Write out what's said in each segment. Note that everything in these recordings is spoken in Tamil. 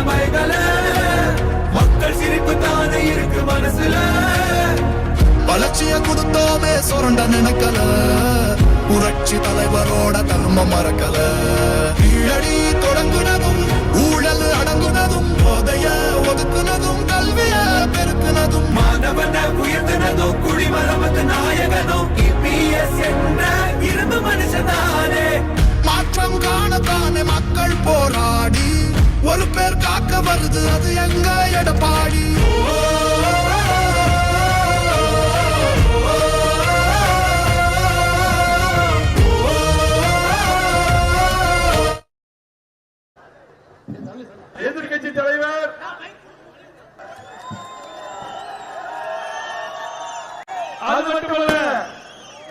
திறமைகளை மக்கள் சிரிப்பு தானே இருக்கு மனசுல. வளர்ச்சிய கொடுத்தோமே சுரண்ட நினைக்கல. புரட்சி தலைவரோட தர்மம் மறக்கல. கீழடி ஒரு பேர் காக்க வருது அது எங்க எடப்பாடி? எதிர்கட்சி தலைவர். அது மட்டுமல்ல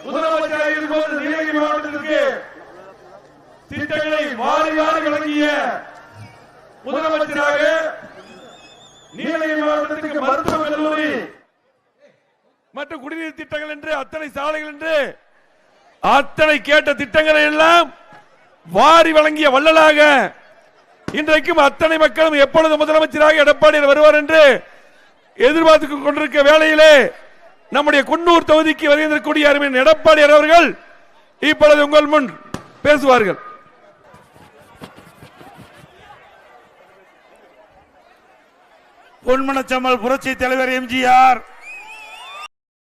முதலமைச்சராக இருக்கும் நீலகிரி மாவட்டத்திற்கு திட்டங்களை வாரி வாரி முதலமைச்சராக நீலகிரி மாவட்டத்திற்கு மருத்துவ கல்லூரி. மற்றும் குடிநீர் திட்டங்கள் என்று அத்தனை சாலைகள் என்று அத்தனை கேட்ட திட்டங்களை எல்லாம் வாரி வழங்கிய வள்ளலாக இன்றைக்கும் அத்தனை மக்களும் எப்பொழுது முதலமைச்சராக எடப்பாடி வருவார் என்று எதிர்பார்த்து கொண்டிருக்க வேளையிலே நம்முடைய குன்னூர் தொகுதிக்கு வருகின்றக்கூடிய அருமையின் எடப்பாடியார் அவர்கள் இப்பொழுது உங்கள் முன் பேசுவார்கள். பொன்மனச்சம்மல் புரட்சி தலைவர் எம்ஜிஆர்.